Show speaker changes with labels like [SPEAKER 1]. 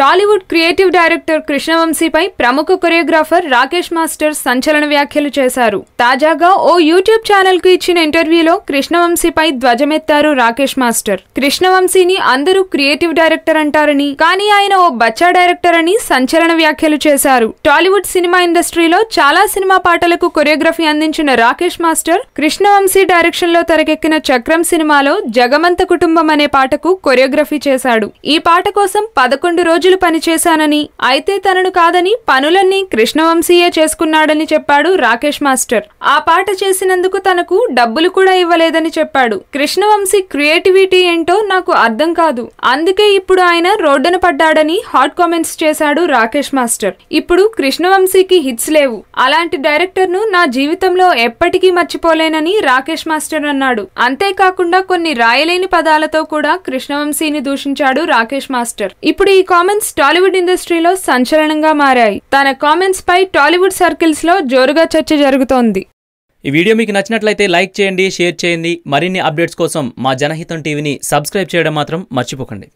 [SPEAKER 1] Tollywood creative director కృష్ణవంశీపై ప్రముఖ choreographer Rakesh master సంచలన వ్యాఖ్యలు చేశారు. తాజాగా ఓ యూట్యూబ్ ఛానల్కు ఇచ్చిన ఇంటర్వ్యూలో కృష్ణవంశీపై ధ్వజమెత్తారు రాకేష్ మాస్టర్. కృష్ణవంశీని అందరూ క్రియేటివ్ డైరెక్టర్ అంటారని కానీ ఆయన ఓ బచ్చా డైరెక్టర్ అని సంచలన వ్యాఖ్యలు చేశారు. టాలీవుడ్ సినిమా ఇండస్ట్రీలో చాలా సినిమా పాటలకు కొరియోగ్రఫీ అందించిన రాకేష్ మాస్టర్ కృష్ణవంశీ డైరెక్షన్లో తెరకెక్కిన చక్రం సినిమాలో జగమంత కుటుంబం అనే పాటకు కొరియోగ్రఫీ చేశాడు. ఈ పాట కోసం పదకొండు రోజులు పనిచేశానని అయితే తనను కాదని పనులన్నీ కృష్ణవంశీయే చేసుకున్నాడని చెప్పాడు రాకేష్ మాస్టర్. ఆ పాట చేసినందుకు తనకు డబ్బులు కూడా ఇవ్వలేదని చెప్పాడు. కృష్ణవంశీ క్రియేటివిటీ ఏంటో నాకు అర్థం కాదు. అందుకే ఇప్పుడు ఆయన రోడ్డున పడ్డాడని హాట్ కామెంట్స్ చేశాడు రాకేష్ మాస్టర్. ఇప్పుడు కృష్ణవంశీకి హిట్స్ లేవు. అలాంటి డైరెక్టర్ను నా జీవితంలో ఎప్పటికీ మర్చిపోలేనని రాకేష్ మాస్టర్ అన్నాడు. అంతేకాకుండా కొన్ని రాయలేని పదాలతో కూడా కృష్ణవంశీని దూషించాడు రాకేష్ మాస్టర్. ఇప్పుడు ఈ కామెంట్స్ టాలీవుడ్ ఇండస్ట్రీలో సంచలనంగా మారాయి. తన కామెంట్స్ పై టాలీవుడ్ సర్కిల్స్లో జోరుగా చర్చ జరుగుతోంది.
[SPEAKER 2] ఈ వీడియో మీకు నచ్చినట్లయితే లైక్ చేయండి షేర్ చేయండి. మరిన్ని అప్డేట్స్ కోసం మా జనహితం టీవీని సబ్స్క్రైబ్ చేయడం మాత్రం మర్చిపోకండి.